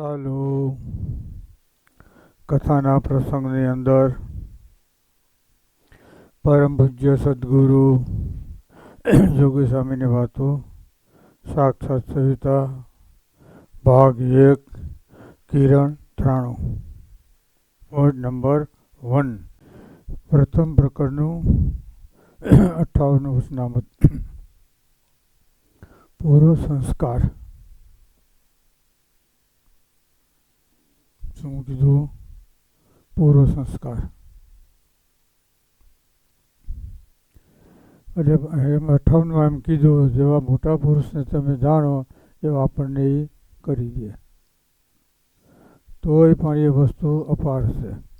ચાલુ કથાના પ્રસંગની અંદર પરમ પૂજ્ય સદગુરુ જોગી સ્વામીની વાતો સાક્ષાત સવિતા ભાગ એક, કિરણ ત્રાણું. વોર્ડ નંબર વન પ્રથમ પ્રકરણનું અઠ્ઠાવનનું વચનામત પૂર્વ સંસ્કાર. શું કીધું? પૂર્વ સંસ્કાર. એટલે એમ અઠાવનમાં એમ કીધું, જેવા મોટા પુરુષને તમે જાણો, એવા આપણને એ કરી દે. તોય પણ એ વસ્તુ અપાર છે.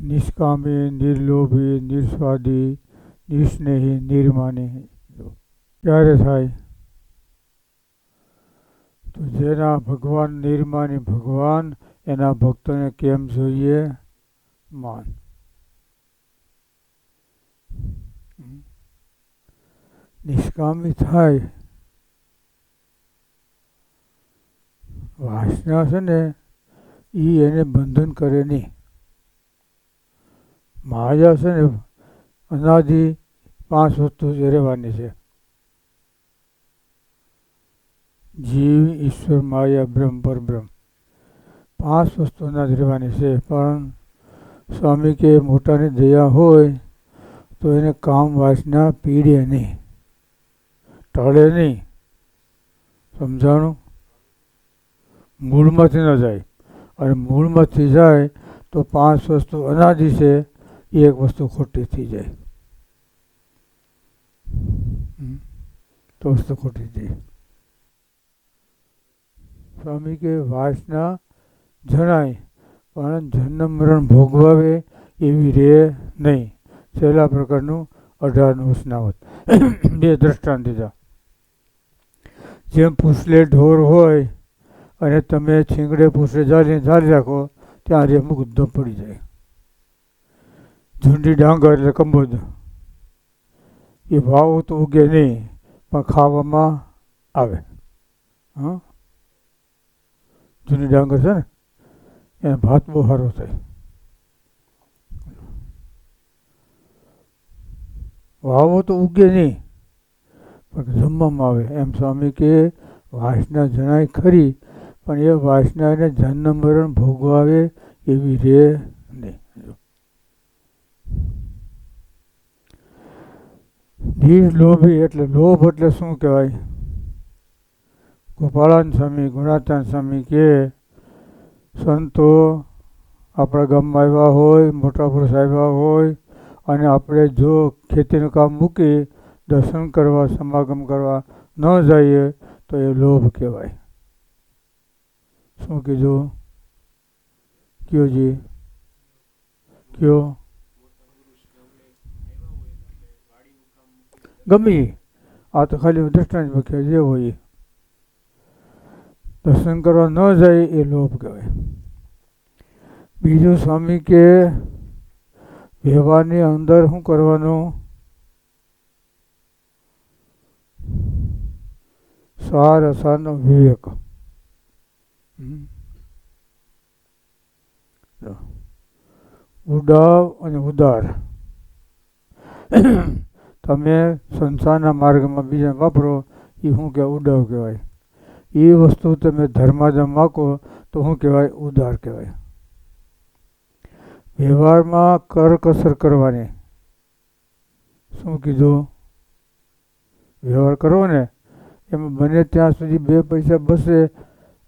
નિષ્કામી, નિર્લોભી નિસ્વાદી નિસ્નેહી નિર્માની. ક્યારે થાય? તો જેના ભગવાન નિર્માની ભગવાન, એના ભક્તોને કેમ જોઈએ? માન. નિષ્કામી થાય. વાસના છે ને એ એને બંધન કરે નહીં. માયા છે ને, અનાદિ પાંચ વસ્તુ રહેવાની છે. જીવ, ઈશ્વર, માયા, બ્રહ્મ, પરબ્રહ્મ. પાંચ વસ્તુના જ રહેવાની છે, પણ સ્વામી કે મોટાની દયા હોય તો એને કામ વાસના પીડે નહીં, ટળે નહીં. સમજાણું? મૂળમાંથી ન જાય. અને મૂળમાંથી જાય તો પાંચ વસ્તુ અનાદિ છે, એક વસ્તુ ખોટી થઈ જાય. તો વસ્તુ ખોટી જાય. સ્વામી વાસના જણાય, પણ જન્મ મરણ ભોગવાવે એવી રે નહીં. છેલ્લા પ્રકારનું અઢારનું ઉષ્ણાવત બે દ્રષ્ટાંત દીધા. જેમ પૂછલે ઢોર હોય અને તમે છીંગડે પૂછડે જાળીને જાળી રાખો, ત્યાં રે મુગ્ધ પડી જાય. ઝુંડી ડાંગર એટલે કંબોદ એ ભાવ તો ઉગે નહીં, પણ ખાવામાં આવે. હા? જૂની ડાંગર છે ને, એને ભાત બહુ સારો થાય. વાવો તો ઉગે નહીં, પણ જમવામાં આવે. એમ સ્વામી કે, વાસના જણાય ખરી, પણ એ વાસનાને જન્મ મરણ ભોગવાવે એવી રે નહીં. નિર્લોભી એટલે લોભ એટલે શું કહેવાય? ગોપાળાન સ્વામી ગુણાતાન સ્વામી કે, સંતો આપણા ગામમાં આવ્યા હોય, મોટા પુરુષ આવ્યા હોય, અને આપણે જો ખેતીનું કામ મૂકી દર્શન કરવા, સમાગમ કરવા ન જઈએ, તો એ લોભ કહેવાય. શું કીધું? કયો જી? કયો? ગમી. આ તો ખાલી દ્રષ્ટાંત મૂક્યો જે હોય દર્શન કરવા ન જાય એ લોભ કહેવાય. બીજું સ્વામી કે, વ્યવહારની અંદર શું કરવાનું? સાર અસારનો વિવેક. ઉડાવ અને ઉદાર. તમે સંસારના માર્ગમાં બીજા વાપરો એ શું કહેવાય? ઉડાવ કહેવાય. એ વસ્તુ તમે ધર્માધમ માકો તો શું કહેવાય? ઉદાર કહેવાય. વ્યવહારમાં કરકસર કરવાની. શું કીધું? વ્યવહાર કરવો ને, એમાં બને ત્યાં સુધી બે પૈસા બસે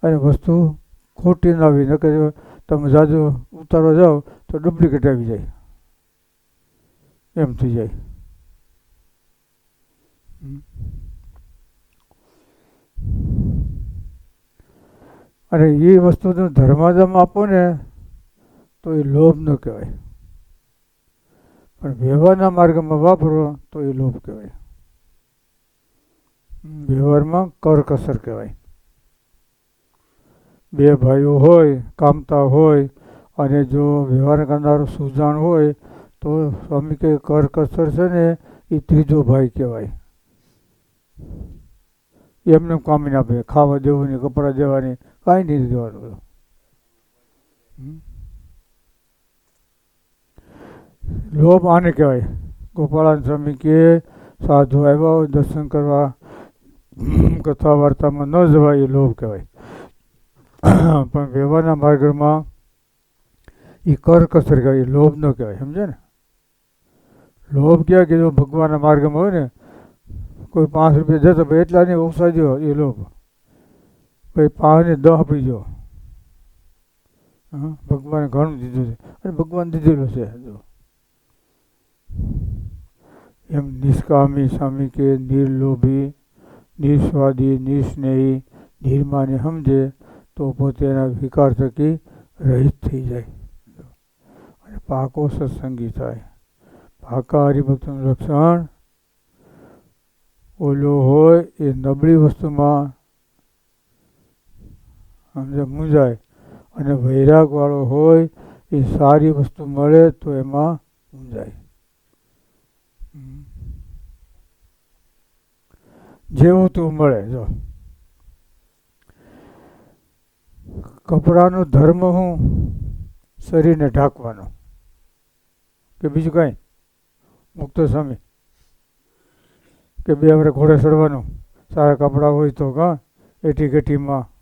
અને વસ્તુ ખોટી ના આવી. નકર તમે જાજો ઉતારવા જાઓ તો ડુપ્લિકેટ આવી જાય. એમ થઈ જાય. અને એ વસ્તુ તમે ધર્માદમ આપો ને, તો એ લોભ ન કહેવાય. પણ વ્યવહારના માર્ગમાં વાપરો, તો એ લોભ કહેવાય. વ્યવહારમાં કરકસર કહેવાય. બે ભાઈઓ હોય, કામતા હોય, અને જો વ્યવહાર કરનારું સુજાણ હોય, તો સ્વામી કે કરકસર છે ને, એ ત્રીજો ભાઈ કહેવાય. એમને કામી આપે ખાવા દેવાની કપડાં દેવાની કાંઈ નહીં જોવાનું બધું લોભ આને કહેવાય. ગોપાળાન સ્વામી કે સાધુ આવ્યા હોય, દર્શન કરવા કથા વાર્તામાં ન જવાય એ લોભ કહેવાય. પણ વ્યવહારના માર્ગમાં એ કરકસર કહેવાય, એ લોભ ન કહેવાય. સમજે ને? લોભ ક્યાં કે જો ભગવાનના માર્ગમાં હોય ને, કોઈ પાંચ રૂપિયા જતો ભાઈ એટલા નહીં, ઓછા દો એ લોભ. ભાઈ પાંચ ને દહ પીજો. હા, ભગવાને ઘણું દીધું છે. અને ભગવાન દીધેલું છે જો એમ નિષ્કામી સ્વામી કે નિર્લોભી, નિસ્વાદી, નિસ્નેહી નિર્માને સમજે તો પોતે એના વિકાર થકી રહિત થઈ જાય. અને પાકો સત્સંગી થાય. પાકા હરિભક્તનું લક્ષણ ઓલો હોય એ નબળી વસ્તુમાં સમજે મૂંઝાય અને વૈરાગવાળો હોય, એ સારી વસ્તુ મળે તો એમાં મૂંઝાય જેવું તું મળે, જો. કપડાનો ધર્મ હું શરીરને ઢાંકવાનો. કે બીજું કાંઈ? મુક્ત સ્વામી કે બે આપણે ઘોડે ચડવાનું. સારા કપડાં હોય તો કા એટી કેટીમાં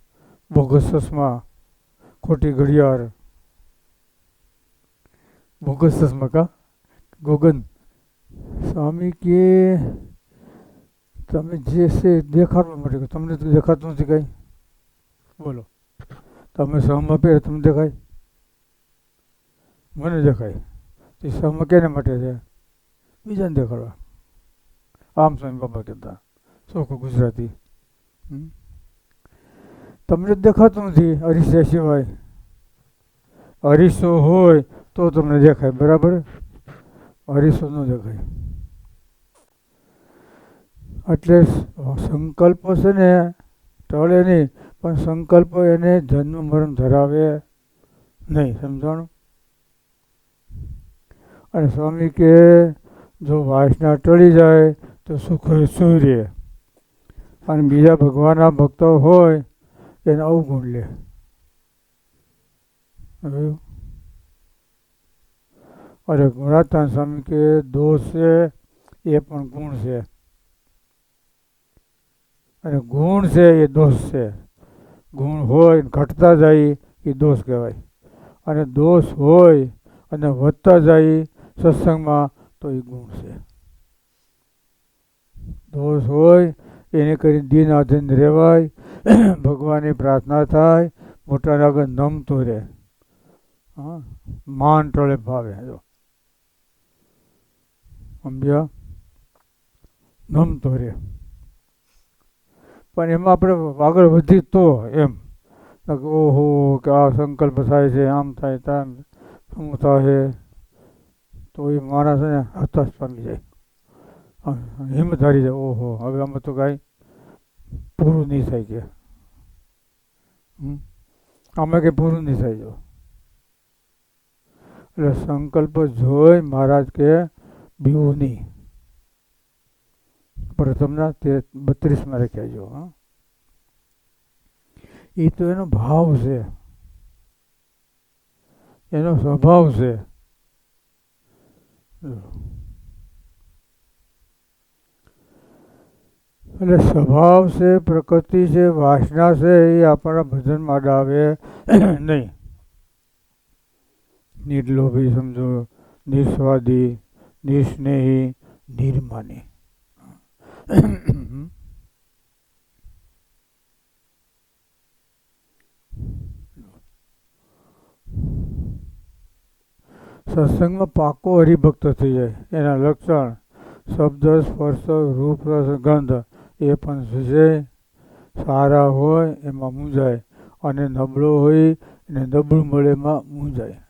બોગસ ચશ્મા ખોટી ઘડિયાળ. બોગસ ચશ્મા કા? ગોગન. સ્વામી કે તમે જે છે દેખાડવા માટે. તમને તો દેખાતું નથી કાંઈ. બોલો. તમે સહમાં પહેરે તમને દેખાય? મને દેખાય. તે સહમાં કેને માટે છે? બીજાને દેખાડવા. આમ સ્વામી બાબા કહેતા. ચોખ્ખું ગુજરાતી? હમ? તમને દેખાતું નથી અરીસા સિવાય. અરીસો હોય તો તમને દેખાય, બરાબર? અરીસો ન દેખાય. એટલે સંકલ્પ છે ને ટળે નહીં, પણ સંકલ્પ એને જન્મ મરણ ધરાવે નહીં, સમજાણું? અને સ્વામી કે, જો વાસના ટળી જાય તો સુખ સૂર્ય. અને બીજા ભગવાનના ભક્તો હોય એને અવગુણ અરે ગુણાતાન સ્વામી દોષ છે, એ પણ ગુણ છે. અને ગુણ છે, એ દોષ છે. ગુણ હોય ઘટતા જાય, એ દોષ કહેવાય. અને દોષ હોય અને વધતા જાય સત્સંગમાં, તો એ ગુણ છે. દોષ હોય એને કરીને દિન આધીન રહેવાય, ભગવાનની પ્રાર્થના થાય મોટાને આગળ નમતું રહે. હા, માન ટળે ભાવે, જો. સમજ્યા? નમતો રહે. પણ એમાં આપણે આગળ વધી તો એમ. ઓહો, કે આ સંકલ્પ થાય છે, આમ થાય, તેમ. શું થાય? તો એ માણસને હતાશ પામી જાય. હિંમત હારી જાય. ઓહો, હવે આમાં તો કાંઈ પૂરું નહીં થાય કે? આમાં કંઈ પૂરું નહીં થાય જો. એટલે સંકલ્પ જોઈ મહારાજ કે બીવું નહીં. પ્રથમના તે બત્રીસમાં લખ્યા જો, હા. એ તો એનો ભાવ છે. એનો સ્વભાવ છે. એટલે સ્વભાવ છે, પ્રકૃતિ છે, વાસના છે, એ આપણા ભજનમાં ડાવે નહીં. નિર્લોભી સમજો, નિસ્વાદી, નિસ્નેહી, નિર્માની. સત્સંગમાં પાકો હરિભક્ત થઈ જાય. એના લક્ષણ, શબ્દ, સ્પર્શ, રૂપ, રસ, ગંધ એ પણ વિષય સારા હોય એમાં મૂંઝાય અને નબળો હોય એને નબળું મળે એમાં મૂંઝાય.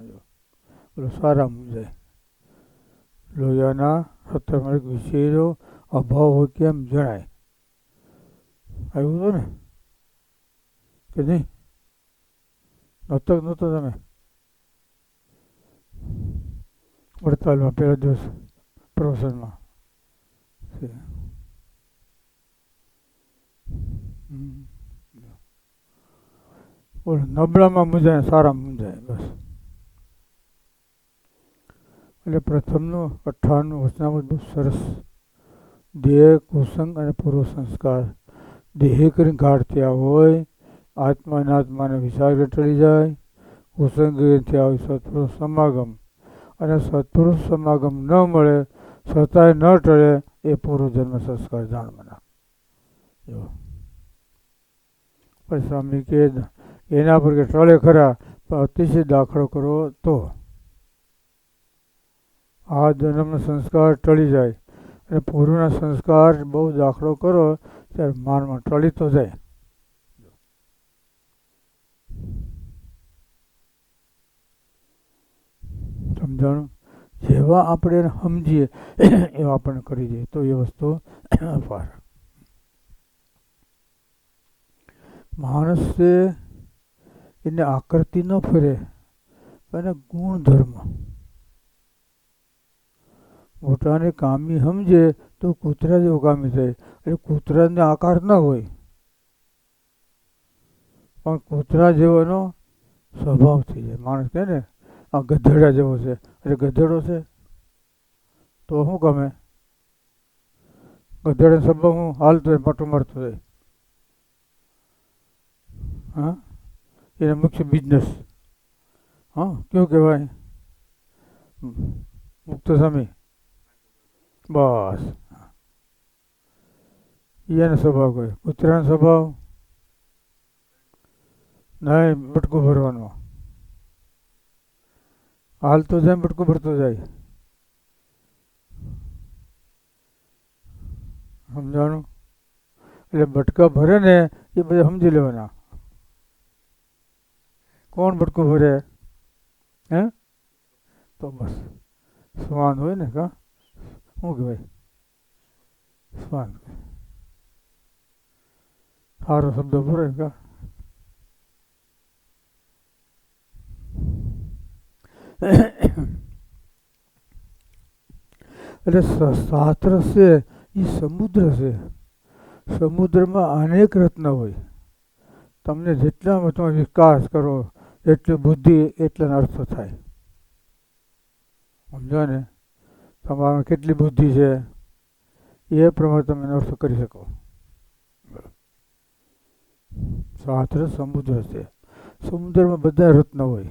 બોલો, સારા મૂંઝાય. લોહિયાના સત્તર માર્ગ વિષયનો અભાવ હોય કેમ જણાય? આવ્યું હતું ને? કે નહીં? નહોતો નહોતો તમે. વડતાલમાં પહેલા દિવસ પ્રવચનમાં છે. હમ. ઓલું નબળામાં મૂંઝાય સારામાં મૂંઝાય બસ. એટલે પ્રથમનું અઠ્ઠાવનનું વચનામૃત બહુ સરસ. દેહ, કુસંગ અને પૂર્વ સંસ્કાર. દેહ કરીને ગાઢ થયા હોય, આત્મા અને આત્માને વિચાર ટળી જાય. કુસંગ થયા હોય સત્પુરુષ સમાગમ. અને સત્પુરુષ સમાગમ ન મળે છતાંય ન ટળે, એ પૂર્વજન્મ સંસ્કાર જાણવાના. એવો. પછી સ્વામી કે એના પર કે ટળે ખરા પણ અતિશય દાખલો કરો તો. આ જન્મનો સંસ્કાર ટળી જાય અને પૂર્વના સંસ્કાર બહુ દાખલો કરો ત્યારે માનમાં ટળી તો જાય. સમજાણું? જેવા આપણે સમજીએ, એવા આપણે કરી દઈએ. તો એ વસ્તુ અપાર. માણસે એને આકૃતિ ન ફરે પણ ગુણધર્મ. મોટાને કામી સમજે તો કૂતરા જેવો કામી થાય, એટલે કૂતરાને આકાર ન હોય. પણ કૂતરા જેવાનો સ્વભાવ થઈ જાય. માણસ કહે ને, આ ગધેડા જેવો છે. એટલે ગધેડો છે? તો શું ગમે? ગધેડા સ્વભાવ હું હાલતો હોય, પટો મારતો હોય. હા? એને મુખ્ય બિઝનેસ હા, કેવું કહેવાય? મુક્ત સ્વામી બસ. એનો સ્વભાવ કહે કૂતરાનો સ્વભાવ? નહીં, બટકું ભરવાનો. હાલતો જાય બટકું ભરતો જાય. સમજાણું? એટલે બટકા ભરે ને એ બધા સમજી લેવાના. કોણ બટકું ભરે? હે? તો બસ. શ્વાન હોય ને કા? શું કહેવાય? શ્વાન સારો શબ્દ ભરે કા? એટલે શાસ્ત્ર છે એ સમુદ્ર છે. સમુદ્રમાં અનેક રત્ન હોય. તમને જેટલામાં તમે વિકાસ કરો એટલી બુદ્ધિ એટલે અર્થ થાય. સમજો ને? તમારામાં કેટલી બુદ્ધિ છે? એ પ્રમાણે તમે અર્થ કરી શકો. શાસ્ત્ર સમુદ્ર છે. સમુદ્રમાં બધા રત્ન હોય.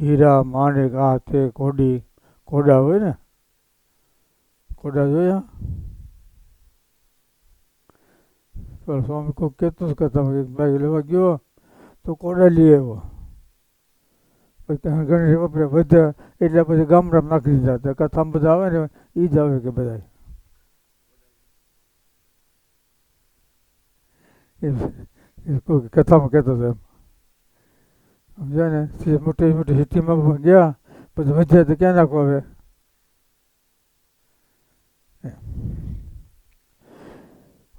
હીરા માણેક આ તે, કોડી, કોડા હોય ને? કોડા જોયા? પણ સ્વામી કોઈ કહેતો જ એક બાઈક લેવા ગયો, તો કોડા લઈ આવ્યો. ગણેશ વપરાય બધા એટલે પછી ગામડામાં નાખી દીધા તો કથામાં બધા આવે ને એ જ આવે કે બધા એ કોઈ કથામાં કહેતો હતો એમ સમજ્યા ને તે મોટી મોટી સિટીમાં ગયા પછી વધ્યા તો ક્યાં નાખો હવે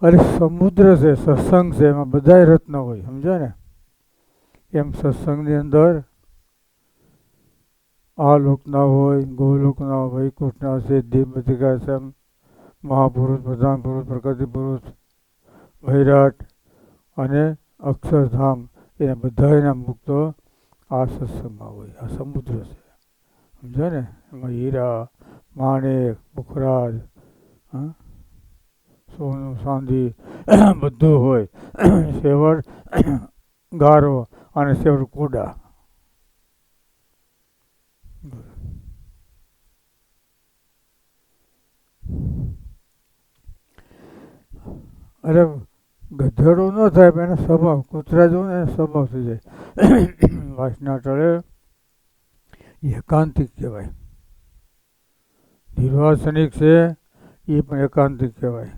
અરે સમુદ્ર છે સત્સંગ છે એમાં બધાય રત્ન હોય સમજ્યા ને એમ સત્સંગની અંદર આ લોકના હોય ગૌલોકના વૈકુંઠના દેવબધિકા છે મહાપુરુષ, પ્રધાન પુરુષ પ્રકૃતિ પુરુષ, વૈરાટ અને અક્ષરધામ, એ બધા એના મુક્તો આ સત્સંગમાં હોય, આ સમુદ્ર છે. સમજો ને? એમાં હીરા, માણેક પુખરાજ હા? સોનું, ચાંદી, બધું હોય. સેવડ, ગારો અને સેવડ કોડા. અરે, ગધેડો ન થાય, પણ એનો સ્વભાવ કૂતરા જેવો એનો સ્વભાવ થઈ જાય. વાસના ટળે એકાંતિક કહેવાય. નિર્વાસનિક છે, એ પણ એકાંતિક કહેવાય.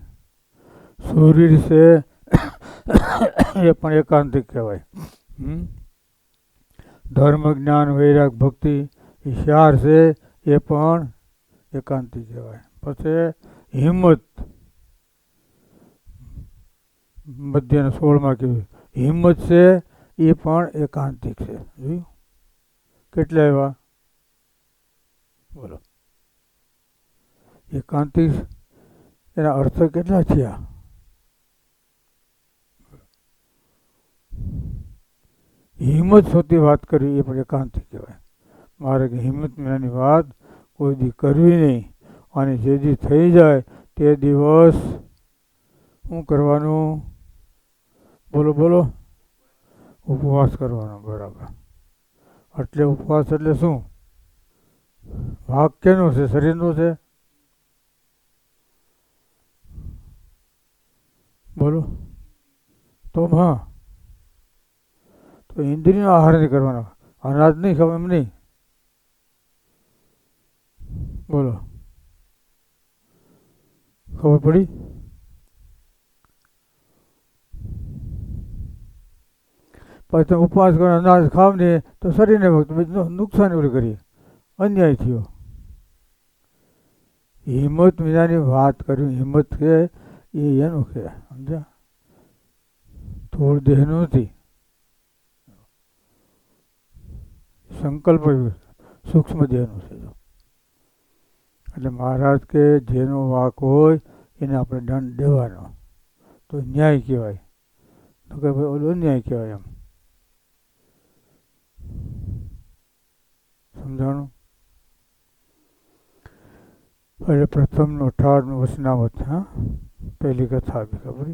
સૂર્ય છે, એ પણ એકાંતિક કહેવાય? ધર્મ, જ્ઞાન, વૈરાગ, ભક્તિ હોશિયાર છે, એ પણ એકાંતિક કહેવાય. પછી હિંમત. મધ્યના સોળમાં કહેવાય હિંમત છે એ પણ એકાંતિક છે. જોયું? કેટલા એવા બોલો. એકાંતિક એના અર્થ કેટલા થયા? હિંમત હોતી વાત કરવી એ પણ એકાંતિક કહેવાય. મારે હિંમત મેળાની વાત કોઈ દી કરવી નહીં. અને જે દી થઈ જાય તે દિવસ શું કરવાનું બોલો બોલો. ઉપવાસ કરવાનો, બરાબર. એટલે ઉપવાસ એટલે શું? ભાગ કેનો છે, શરીરનો છે? બોલો. તો હા. તો ઇન્દ્રિયનો આહાર નહીં કરવાનો. અનાજ નહીં ખાવ એમ નહીં. બોલો. ખબર પડી? પછી તમે ઉપવાસ કરો અનાજ ખાવ ને તો શરીરને નુકસાન ઓલું કરીએ. અન્યાય થયો. હિંમત વિનાની વાત કરી, હિંમત કે એ એનું કે, સમજ્યા? થોડ દેહનું નથી સંકલ્પ સૂક્ષ્મ દેહનું છે એટલે મહારાજ કે જેનો વાક હોય એને આપણે દંડ દેવાનો. તો ન્યાય કહેવાય. તો કે ભાઈ ઓલો અન્યાય કહેવાય એમ. સમજાણું એટલે પ્રથમનો, અઠારનું વચનાવત હા? પહેલી કથા આવી, ખબર?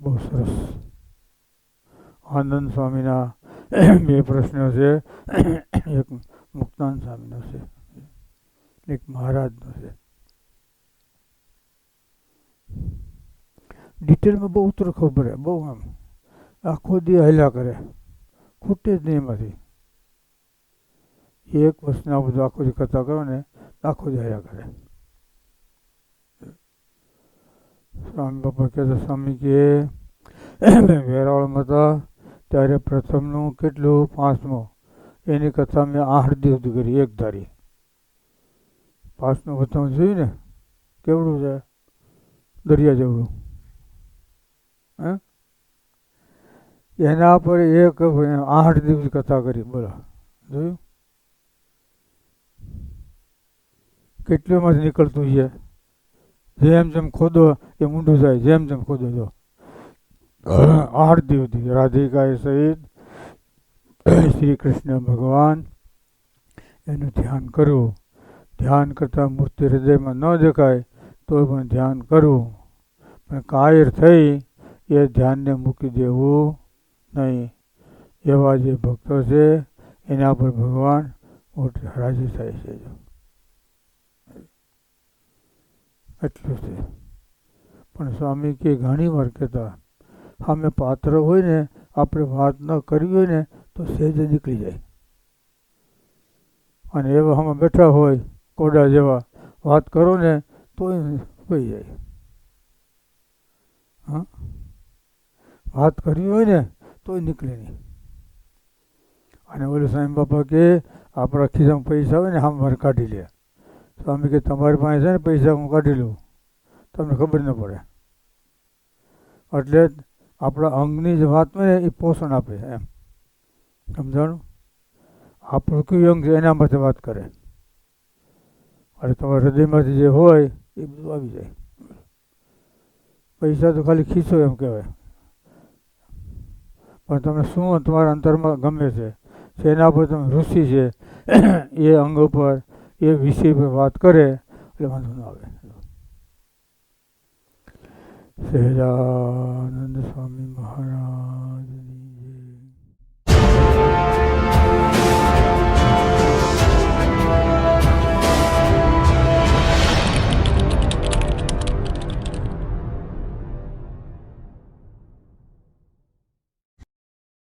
બહુ સરસ. આનંદ સ્વામીના બે પ્રશ્નો છે. એક મુક્તાન સ્વામીનો છે. એક મહારાજનો છે. ડિટેલમાં બહુ ઉતર ખબર બહુ આમ. આખો દી હલ્યા કરે. ખૂટે જ નહીં એમાંથી. એક વર્ષના બધું આખો દી કથા કરો ને આખો હલ્યા કરે. સ્વામી બાપા કહેતા સ્વામી કે વેરાવળમાં હતા, ત્યારે પ્રથમનું કેટલું પાંચમું? એની કથા મેં આઠ દિવસ કરી, એક ધારી. પાંચનું પ્રથમ જોયું ને, કેવડું છે? દરિયા જેવડું. હે? એના પર એક આઠ દિવસ કથા કરી, બોલો. જોયું? કેટલું માંથી નીકળતું છે? જેમ જેમ ખોદો એ ઊંડું થાય. જેમ જેમ ખોદો જો. આરતી હતી રાધિકાએ સહિત શ્રી કૃષ્ણ ભગવાન એનું ધ્યાન કરવું. ધ્યાન કરતાં મૂર્તિ હૃદયમાં ન દેખાય તો પણ ધ્યાન કરવું. પણ કાયર થઈ એ ધ્યાનને મૂકી દેવું નહીં. એવા જે ભક્તો છે એના પર ભગવાન રાજી થાય છે જો એટલું છે. પણ સ્વામી કે ઘણી વાર કહેતા સામે પાત્ર હોય ને, આપણે વાત ન કરવી હોય ને, તો સહેજ નીકળી જાય. અને એવા અમે બેઠા હોય, કોડા જેવા, વાત કરો ને તો પડી જાય. હા? વાત કરવી હોય ને, તોય નીકળે નહીં. અને ઓલું સ્વામી બાપા કે, આપણા ખિસ્સામાં પૈસા હોય ને, આમ મારે કાઢી લે. સ્વામી કે તમારી પાસે છે ને પૈસા, હું કાઢી લઉં. તમને ખબર ન પડે. એટલે આપણા અંગની જે વાત હોય એ પોષણ આપે એમ. સમજાણું? આપણું કયું અંગ છે, એના માટે વાત કરે. અને તમારા હૃદયમાંથી જે હોય, એ બધું આવી જાય. પૈસા તો ખાલી ખીસો એમ કહેવાય. પણ તમે શું, તમારા અંતરમાં ગમે છે? એના પર તમે ઋષિ છે? એ અંગ ઉપર એ વિષય પર વાત કરે એટલે વાંધો ન આવે. સહેજાનંદ સ્વામી મહારાજ.